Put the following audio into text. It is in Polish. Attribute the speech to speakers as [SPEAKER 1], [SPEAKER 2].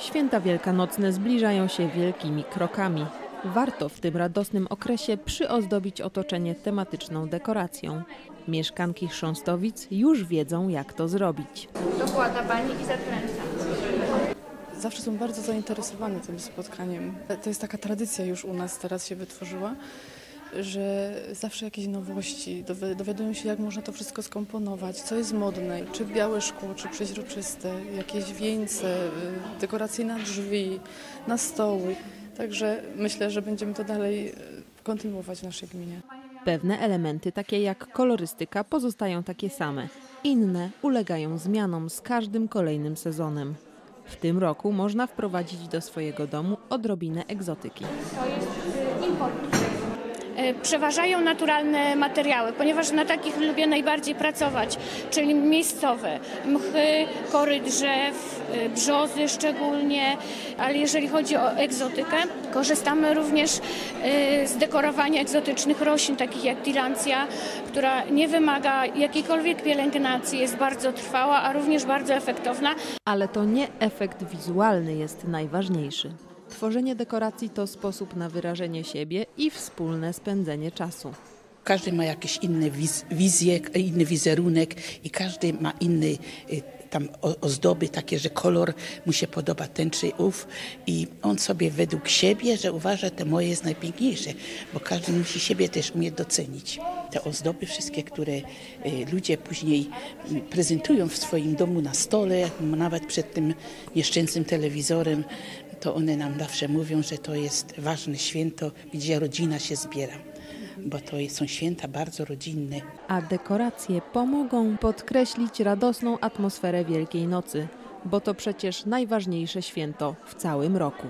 [SPEAKER 1] Święta wielkanocne zbliżają się wielkimi krokami. Warto w tym radosnym okresie przyozdobić otoczenie tematyczną dekoracją. Mieszkanki chrząstowic już wiedzą, jak to zrobić.
[SPEAKER 2] dokłada pani i zakręca.
[SPEAKER 3] Zawsze są bardzo zainteresowane tym spotkaniem. To jest taka tradycja już u nas teraz się wytworzyła, że zawsze jakieś nowości, dowi- dowiadują się jak można to wszystko skomponować, co jest modne, czy białe szkło, czy przeźroczyste, jakieś wieńce, y, dekoracje na drzwi, na stoły. Także myślę, że będziemy to dalej y, kontynuować w naszej gminie.
[SPEAKER 1] Pewne elementy, takie jak kolorystyka, pozostają takie same. Inne ulegają zmianom z każdym kolejnym sezonem. W tym roku można wprowadzić do swojego domu odrobinę egzotyki.
[SPEAKER 2] To jest y, import. E, Przeważają naturalne materiały, ponieważ na takich lubię najbardziej pracować, czyli miejscowe. Mchy, kory drzew, y, brzozy szczególnie, ale jeżeli chodzi o egzotykę, korzystamy również y, z dekorowania egzotycznych roślin, takich jak tirancja, która nie wymaga jakiejkolwiek pielęgnacji, jest bardzo trwała, a również bardzo efektowna.
[SPEAKER 1] Ale to nie efekt wizualny jest najważniejszy. Tworzenie dekoracji to sposób na wyrażenie siebie i wspólne spędzenie czasu.
[SPEAKER 4] Każdy ma jakieś inne wiz, wizje, inny wizerunek i każdy ma inny y, tam ozdoby takie, że kolor mu się podoba ten czy ów i on sobie według siebie, że uważa, że te moje jest najpiękniejsze, bo każdy musi siebie też umieć docenić. Te ozdoby wszystkie, które y, ludzie później y, prezentują w swoim domu na stole, nawet przed tym nieszczęsnym telewizorem, to one nam zawsze mówią, że to jest ważne święto, gdzie rodzina się zbiera bo to są święta bardzo rodzinne.
[SPEAKER 1] A dekoracje pomogą podkreślić radosną atmosferę Wielkiej Nocy, bo to przecież najważniejsze święto w całym roku.